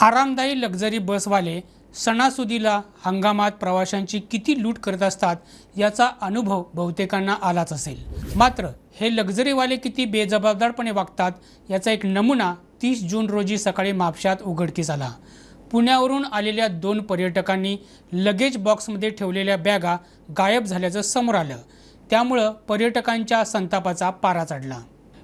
आरामदायी लक्झरी बसवाले सणासुदीला हंगामात प्रवाशांची किती लूट करत असतात याचा अनुभव बहुतेकांना आलाच असेल. मात्र हे लक्झरीवाले किती बेजबाबदारपणे वागतात याचा एक नमुना तीस जून रोजी सकाळी म्हापशात उघडकीस आला. पुण्यावरून आलेल्या दोन पर्यटकांनी लगेज बॉक्समध्ये ठेवलेल्या बॅगा गायब झाल्याचं समोर आलं. त्यामुळं पर्यटकांच्या संतापाचा पारा चढला.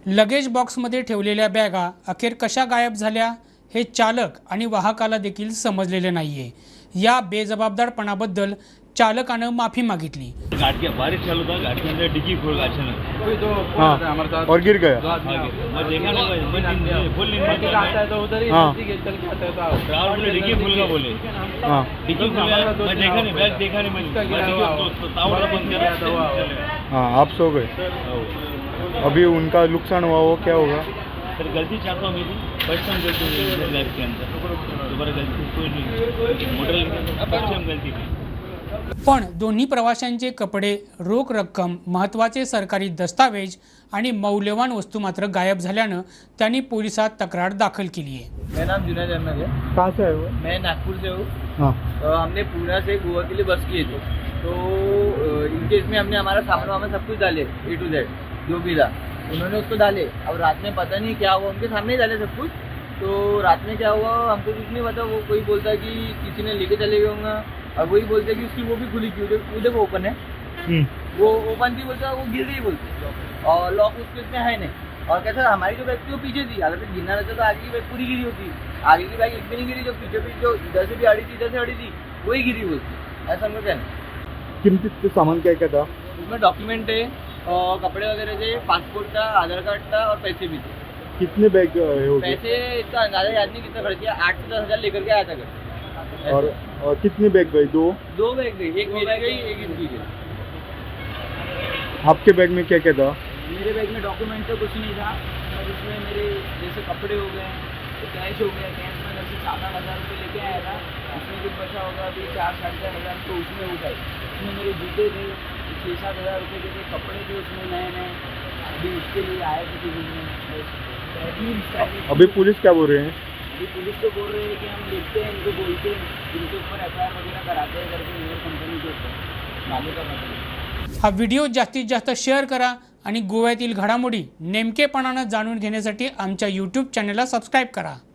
लगेज बॉक्समध्ये ठेवलेल्या बॅगा अखेर कशा गायब झाल्या? हे चालक आणि वाहकाला देखील समजलेले नाहीये. या बेजबाबदारपणाबद्दल चालकानं माफी मागितली. गाड़ी के बारिश चालू था गाड़ी के अंदर डिग्गी खोल अचानक कोई तो हाँ, था हमारे साथ और गिर गया. दो आदमी हाँ, गिरे। मैं देखा नहीं मैं मैं फुल नींद बाकी में का आता है तो उधर ही. हाँ। नजदीक है, चल के आता है तो राहुल बोले डिग्गी खोल का बोले हाँ. डिग्गी खोल हमारा दो मैं तीन देखा नहीं आवाज बैग है। देखा नहीं मैंने उसका मैं गिरा डिग्गी हुआ तो- आवाज। तो तावड़ा बंद गिरा कर हुआ आवाज। हाँ आप सो गए. हाँ। अभी उनका नुकसान हुआ वो क्या होगा? सर गलती चाहता हूँ मेरी फर्स्ट टाइम गलती हुई लाइफ के अंदर। दोबारा गलती कोई नहीं मोटर टाइम गलती पण दोन्ही प्रवाशांचे कपडे रोख रक्कम महत्त्वाचे सरकारी दस्तावेज आणि मौल्यवान वस्तू मात्र गायब झाल्यानं त्यांनी पोलिसात तक्रार दाखल केली आहे. मेरा नाम जुनैद अहमद है। कहाँ से आए मैं नागपुर से हूँ। हाँ। तो हमने पूना से गोवा के लिए बस किए थे। तो इनके इसमें हमने हमारा सामान वामान सब कुछ डाले ए टू जेड जो भी था। उन्होंने उसको डाले। अब रात में पता नहीं क्या हुआ उनके सामने ही डाले सब कुछ। तो रात में क्या हुआ हमको कुछ नहीं पता। वो कोई बोलता है कि किसी ने लेके चले गए होंगे। और वही बोलते हैं कि उसकी वो भी खुली उधर वो ओपन है। हम्म, वो ओपन थी बोलता वो गिर गई बोलते। और लॉक उसके उसमें है नहीं। और कैसा हमारी जो बैग थी वो पीछे थी। अगर तो गिरना रहता तो आगे की बैग पूरी गिरी होती। आगे की बैग एक भी नहीं गिरी जो पीछे पीछे जो इधर से भी अड़ी थी इधर से अड़ी थी वही गिरी बोलती ऐसा हमको कहना किमतीत सामान क्या क्या था? उसमें डॉक्यूमेंट है। और कपड़े वगैरह थे पासपोर्ट था आधार कार्ड था और पैसे भी थे कितने बैग हो गए पैसे इसका अंदाज़ा याद नहीं कितना खर्च किया आठ से दस हज़ार लेकर के आया था घर और, और कितने बैग गए दो? दो बैग गई एक मेरी गई एक इनकी गई आपके बैग में क्या क्या था? मेरे बैग में डॉक्यूमेंट तो कुछ नहीं था. और उसमें मेरे जैसे कपड़े हो गए कैश हो गया. कैश में जैसे सात आठ हज़ार रुपये लेके आया था. उसमें कुछ बचा होगा अभी चार साढ़े चार हज़ार तो उसमें उठाए उसमें मेरे जूते थे. छः सात हज़ार रुपये के कपड़े थे उसमें नए नए अभी उसके लिए आए थे बस. अभी पुलिस क्या बोल रहे हैं? अभी पुलिस तो बोल रही है कि हम देखते हैं इनको बोलते हैं। इनके ऊपर एफ वगैरह कराते हैं करके मेयर कंपनी के ऊपर मालूम का पता नहीं हा व्हिडिओ जास्तीत जास्त शेअर करा आणि गोव्यातील घडामोडी नेमकेपणानं जाणून घेण्यासाठी आमच्या यूट्यूब चॅनलला सबस्क्राईब करा.